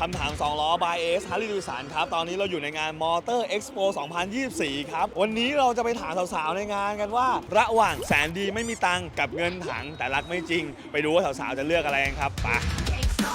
คำถาม 2 ล้อ by S ฮาริดิสันครับ ตอนนี้เราอยู่ในงาน Motor Expo 2024 ครับ วันนี้เราจะไปถามสาวๆ ในงานกันว่า ระหว่างแสนดีไม่มีตังค์กับเงินถังแต่รักไม่จริง ไปดูว่าสาวๆ จะเลือกอะไรกันครับไปส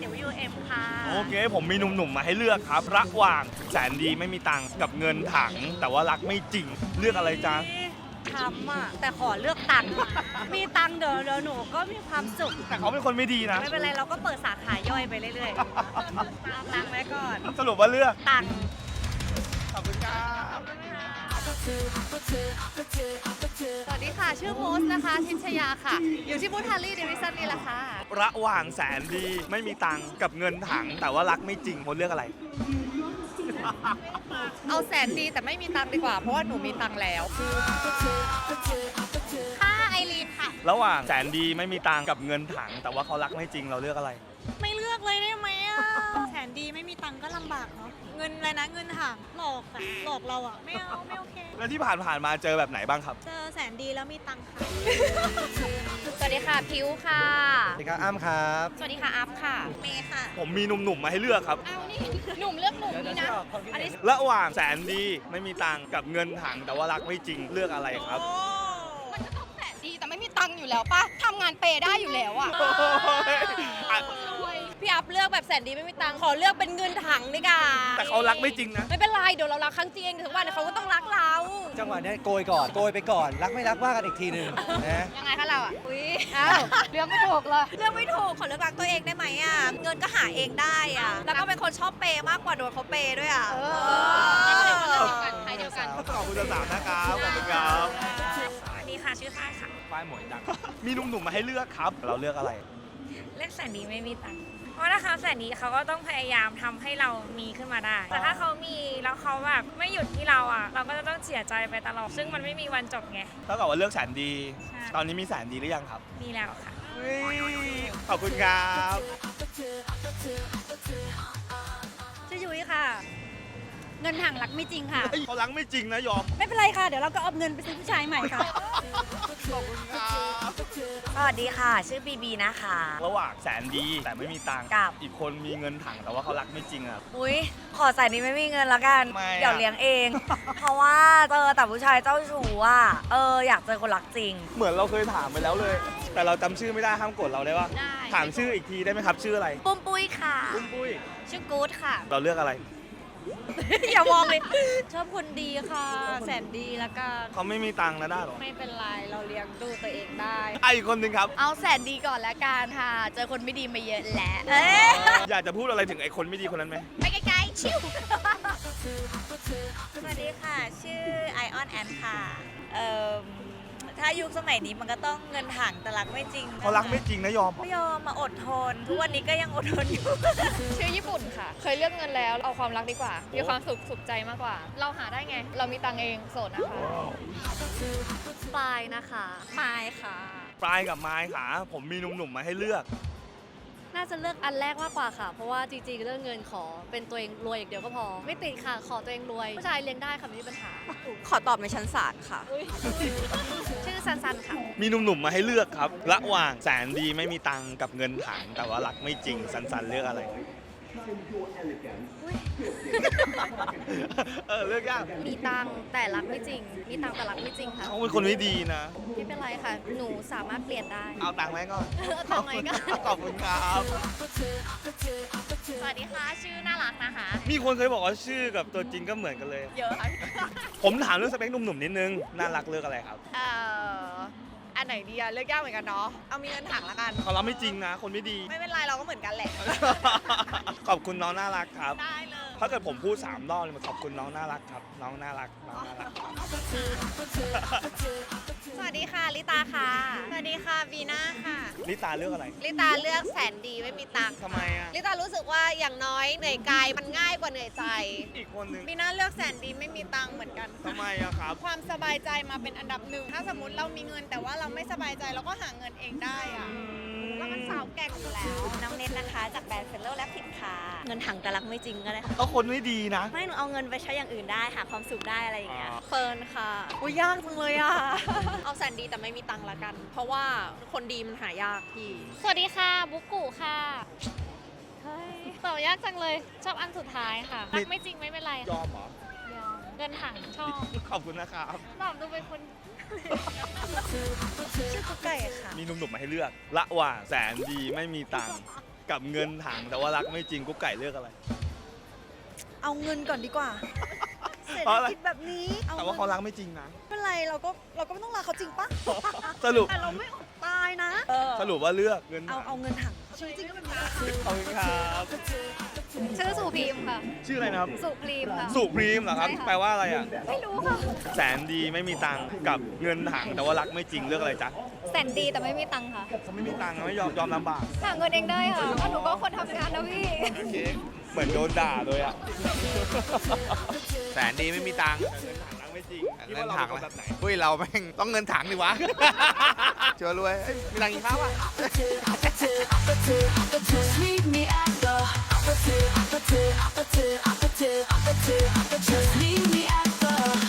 อยู่บูธ GWM ค่ะ โอเค ผมมีหนุ่มๆมาให้เลือกครับ ระหว่างแสนดีไม่มีตังค์กับเงินถัง แต่ว่ารักไม่จริง เลือกอะไรจ๊ะ ทำอะ แต่ขอเลือกตังค์มีตังค์เดี๋ยวเดี๋ยวหนูก็มีความสุข แต่เขาเป็นคนไม่ดีนะ ไม่เป็นไร เราก็เปิดสาขาย่อยไปเรื่อยๆเอาตังค์ไว้ก่อน สรุปว่าเลือก ตังค์ขอบคุณครับ สวัสดีค่ะ ชื่อโมสนะคะ ทิชยาค่ะ อยู่ที่บูธฮาร์ลีเดวิสันนี่แหละค่ะ ระหว่างแสนดีไม่มีตังค์กับเงินถัง แต่ว่ารักไม่จริงคนเลือกอะไร เอาแสนดีแต่ไม่มีตังค์ดีกว่า เพราะว่าหนูมีตังค์แล้ว ค่ะไอรีนค่ะ ระหว่างแสนดีไม่มีตังค์กับเงินถัง แต่ว่าเขารักไม่จริงเราเลือกอะไร ไม่เลือกเลยได้ไหมอะแส นดีไม่มีตังค์ก็ลำบากเนาะเงินอะไรนะเงินห่างหลอกอะหลอกเราอะไม่เอาไม่โอเค แล้วที่ผ่านผ่านๆมาเจอแบบไหนบ้างครับ เจอแสนดีแล้วมีตังค์ค่ะ สวัสดีค่ะพิวค่ะ สวัสดีครับอ้ำครับ สวัสดีค่ะอัพค่ะ เมย์ค่ะ ผมมีหนุ่มๆ มาให้เลือกครับ เอานี่ หนุ่มเลือกหนุ่มนี่นะ อันนี้ระหว่างแสนดีไม่มีตังค์กับเงินถังแต่ว่ารักไม่จริงเลือกอะไรครับ มันจะต้องแสนดีแต่ไม่มีตังค์อยู่แล้วป่ะทำงานเปย์ได้อยู่แล้วอะ โอ้ยอะ พี่อัพเลือกแบบแสนดีไม่มีตังค์ขอเลือกเป็นเงินถังดีกว่าแต่เขารักไม่จริงนะ ไม่เป็นไรเดี๋ยวเรารักครั้งจริงถึงวันเดี๋ยวเขาก็ต้องรักเราจังหวะเนี้ยโกยก่อนโกยไปก่อน รักไม่รักว่ากันอีกทีหนึ่งนะยังไงคะเราอะอุ้ยอ้าวเลือกไม่ถูกเลยเลือกไม่ถูกขอเลือกรักตัวเองได้ไหมอะเงินก็หาเองได้อะแล้วก็เป็นคนชอบเปย์มากกว่าโดนเขาเปย์ด้วยอะเอเอออไทยเดียวกันขอบคุณสาวๆนะครับขอบคุณครับสวัสดีค่ะชื่อฝ้ายค่ะป้ายหมวยดังมีหนุ่มๆมาให้เลือกครับ เราเลือกอะไร เล่นแสนดีไม่มีตังค์เพ ราะถ้าเขาแสนดีเขาก็ต้องพยายามทำให้เรามีขึ้นมาได้ แต่ถ้าเขามีแล้วเขาแบบไม่หยุดที่เราอะ เราก็จะต้องเสียใจไปตลอด ซึ่งมันไม่มีวันจบไง เท่ากับว่าเลือกแสนดี ใช่ ตอนนี้มีแสนดีหรือยังครับมีแล้วค่ะเฮ้ยขอบคุณครับ ชื่อยุ้ยค่ะ เงินถังรักไม่จริงค่ะ เฮ้ยเขารักไม่จริงนะยอมไม่เป็นไรค่ะ เดี๋ยวเราก็เอาเงินไปซื้อผู้ชายใหม่ค่ะ ขอบคุณครับสวัสดีค่ะ ชื่อบีบีนะคะ ระหว่างแสนดีแต่ไม่มีตังค์กับ อีกคนมีเงินถังแต่ว่าเขารักไม่จริงอะ อุ้ยขอใส่นี้ไม่มีเงินละกัน ทำไมอะ เดี๋ยวเลี้ยงเอง เพราะว่าเจอแต่ผู้ชายเจ้าชู้อะเอออยากเจอคนรักจริง เหมือนเราเคยถามไปแล้วเลย แต่เราจำชื่อไม่ได้ห้ามกดเราได้ปะได้ ถามชื่ออีกทีได้ไหมครับ ชื่ออะไรปุ้มปุ้ยค่ะ ปุ้มปุ้ยชื่อกู๊ดค่ะ เราเลือกอะไร อย่ามองเลยชอบคนดีค่ะ แสนดีแล้วก็เขาไม่มีตังค์นะได้หรอไม่เป็นไรเราเลี้ยงดูตัวเองได้ ไอะอีกคนหนึ่งครับ เอาแสนดีก่อนแล้วกันค่ะ เจอคนไม่ดีมาเยอะแล้วเอ๊ะอยากจะพูดอะไรถึงไอ้คนไม่ดีคนนั้นไหมไปไกลๆชิวสวัสดีค่ะ ชื่อไอออนแอนค่ะ เอ่อ ถ้ายุคสมัยนี้มันก็ต้องเงินถังแต่รักไม่จริงเขารักไม่จริงนะยอม ไม่ยอมมาอดทน ทุกวันนี้ก็ยังอดทนอยู่ ชื่อญี่ปุ่นค่ะ เคยเลือกเงินแล้วเอาความรักดีกว่า มีความสุขสุขใจมากกว่า เราหาได้ไง เรามีตังค์เองโสดนะคะปลายนะคะไม้ค่ะ ปลายกับไม้ขาผมมีหนุ่มๆมาให้เลือก น่าจะเลือกอันแรกมากกว่าค่ะ เพราะว่าจริงๆเรื่องเงินขอเป็นตัวเองรวยอย่างเดียวก็พอ ไม่ติดค่ะ ขอตัวเองรวยผู้ชายเลี้ยงได้ค่ะไม่มีปัญหา ขอตอบในชั้นศาลค่ะชื่ อซันซันค่ะ มีหนุ่มๆมาให้เลือกครับ ระหว่างแสนดีไม่มีตังค์กับเงินถัง แต่ว่ารักไม่จริงสันๆเลือกอะไร เออเลือกยากมีตังค์แต่รักไม่จริง มีตังค์แต่รักไม่จริงค่ะ เขาเป็นคนไม่ดีนะ ไม่เป็นไรค่ะ หนูสามารถเปลี่ยนได้ เอาตังค์ไว้ก่อนเอาตังค์ไว้ก่อน ขอบคุณครับ สวัสดีค่ะ ชื่อน่ารักนะคะ มีคนเคยบอกว่าชื่อกับตัวจริงก็เหมือนกันเลย เยอะค่ะผมถามเรื่องสเปคหนุ่มๆนิดนึง น่ารักเลือกอะไรครับ เอ่ออันไหนดีอะเลือกยากเหมือนกันเนาะ เอามีเงินถังละกัน เขาเราไม่จริงนะ คนไม่ดี ไม่เป็นไรเราก็เหมือนกันแหละ ขอบคุณน้องน่ารักครับ ได้เลย ถ้าเกิดผมพูดสามรอบเลยมันขอบคุณน้องน่ารักครับ น้องน่ารักน้องน่ารักครับสวัสดีค่ะลิตาค่ะ สวัสดีค่ะวีน่าค่ะ ลิตาเลือกอะไรลิตาเลือกแสนดีไม่มีตังค์ทำไมอะลิตารู้สึกว่าอย่างน้อยเหนื่อยกายมันง่ายกว่าเหนื่อยใจอีกคนนึงวีน่าเลือกแสนดีไม่มีตังค์เหมือนกันทำไมอะครับ ความสบายใจมาเป็นอันดับหนึ่ง ถ้าสมมติเรามีเงินแต่ว่าเราไม่สบายใจเราก็หาเงินเองได้อะ อยู่แล้ว น้องเน็ตนะคะ จากแบรนด์เซลเลอร์และผิดค่ะ เงินถังแต่รักไม่จริงก็ได้ค่ะก็คนไม่ดีนะ ไม่หนูเอาเงินไปใช้อย่างอื่นได้หาความสุขได้อะไรอย่างเงี้ยเฟิร์นค่ะอุ้ยยากจังเลยอะ เอาแสนดีแต่ไม่มีตังค์ละกัน เพราะว่าคนดีมันหายากพี่ สวัสดีค่ะ บุกกุค่ะเฮ้ยตอบยากจังเลย ชอบอันสุดท้ายค่ะ รักไม่จริงไม่เป็นไรยอมเหรอยอม เงินถังชอบขอบคุณนะครับตอบดูเป็นคน ชื่อกุ๊กไก่ค่ะ มีหนุ่มๆมาให้เลือกระหว่างแสนดีไม่มีตังค์กับเงินถังแต่ว่ารักไม่จริงกุ๊กไก่เลือกอะไร เอาเงินก่อนดีกว่า เศรษเพราะฐอะไรกิจแบบนี้เอาแต่เงิว่าเขารักไม่จริงนะ ไม่เป็นไรเราก็เราก็ไม่ต้องรักเขาจริงปะสรุป แต่เราไม่อดตายนะ สรุปว่าเลือกเงินเอาถังเอาเงินถังชีวิตจริงก็เป็นแบบนี้ขอบคุณครับ ชื่อสุพรีมค่ะ ชื่ออะไรนะครับ สุพรีมค่ะ สุพรีมเหรอครับ ใช่ค่ะ แปลว่าอะไรอะ ไม่รู้ค่ะ แสนดีไม่มีตังค์กับเงินถังแต่ว่ารักไม่จริงเลือกอะไรจ๊ะแสนดีแต่ไม่มีตังค์ค่ะเขาไม่มีตังค์ไม่ยอมยอมลำบากหาเงินเองได้ค่ะเพราะหนูก็คนทำงานนะพี่ โอเคเหมือนโดนด่าเลยอะแสนดีไม่มีตังค์แต่เงินถังรักไม่จริงคิดเงิว่านเราถังเป็นคนละแบบไหนอุ้ยเราแม่งต้องเงินถังดิวะ เจอรวยเอ้ยมีตังค์กินข้าวอะ Meet me at the opposite, opposite, opposite, opposite, opposite, opposite. Meet me at the Just leave me at the